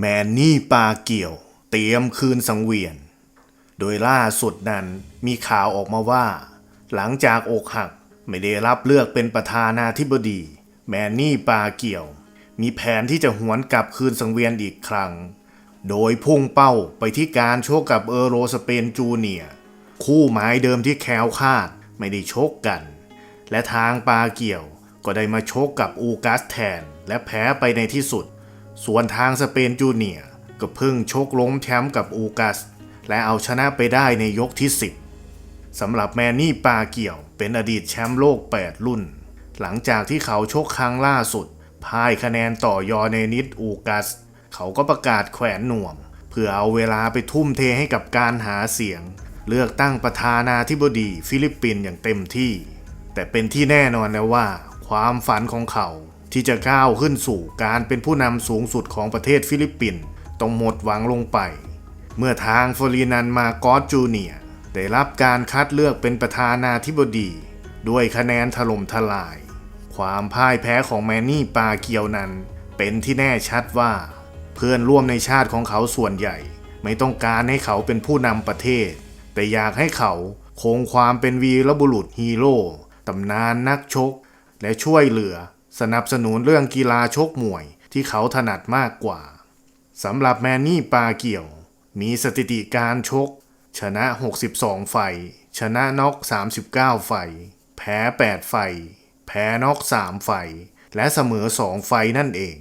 แมนนี่ปาเกี่ยว เตรียมคืนสังเวียน โดยล่าสุดนั้นมีข่าวออกมาว่า หลังจากอกหักไม่ได้รับเลือกเป็นประธานาธิบดี แมนนี่ปาเกี่ยว มีแผนที่จะหวนกลับคืนสังเวียนอีกครั้ง โดยพุ่งเป้าไปที่การโชกกับเออโรสเปนจูเนียคู่หมายเดิมที่แคล้วคาดไม่ได้ชกกัน และทางปาเกี่ยวก็ได้มาชกกับอูกัสแทน และแพ้ไปในที่สุด ส่วนทางสเปนจูเนียร์ก็เพิ่งชกล้มแชมป์กับอูกัส และเอาชนะไปได้ในยกที่ 10สำหรับแมนนี่ปาเกี่ยวเป็นอดีตแชมป์โลก 8 รุ่น หลังจากที่เขาชกครั้งล่าสุดพ่ายคะแนนต่อยอในนิดอูกัส เขาก็ประกาศแขวนหน่วม เพื่อเอาเวลาไปทุ่มเทให้กับการหาเสียง เลือกตั้งประธานาธิบดีฟิลิปปินส์อย่างเต็มที่ แต่เป็นที่แน่นอนแล้วว่า ความฝันของเขา ที่จะก้าวขึ้นสู่การเป็นผู้นำสูงสุดของประเทศฟิลิปปินส์ต้องหมดหวังลงไป เมื่อทางฟอรินันมากอสจูเนียได้รับการคัดเลือกเป็นประธานาธิบดี ด้วยคะแนนถล่มทลาย ความพ่ายแพ้ของแมนนี่ปาเกียวนั้น เป็นที่แน่ชัดว่า เพื่อนร่วมในชาติของเขาส่วนใหญ่ ไม่ต้องการให้เขาเป็นผู้นำประเทศ แต่อยากให้เขาคงความเป็นวีรบุรุษฮีโร่ตำนานนักชก และช่วยเหลือ สนับสนุนเรื่องกีฬาชกมวยที่เขาถนัดมากกว่าสำหรับแมนนี่ปาเกี่ยว มีสถิติการชก ชนะ 62 ไฟ ชนะน็อก 39 ไฟ แพ้ 8 ไฟ แพ้น็อก 3 ไฟ และเสมอ 2 ไฟนั่นเอง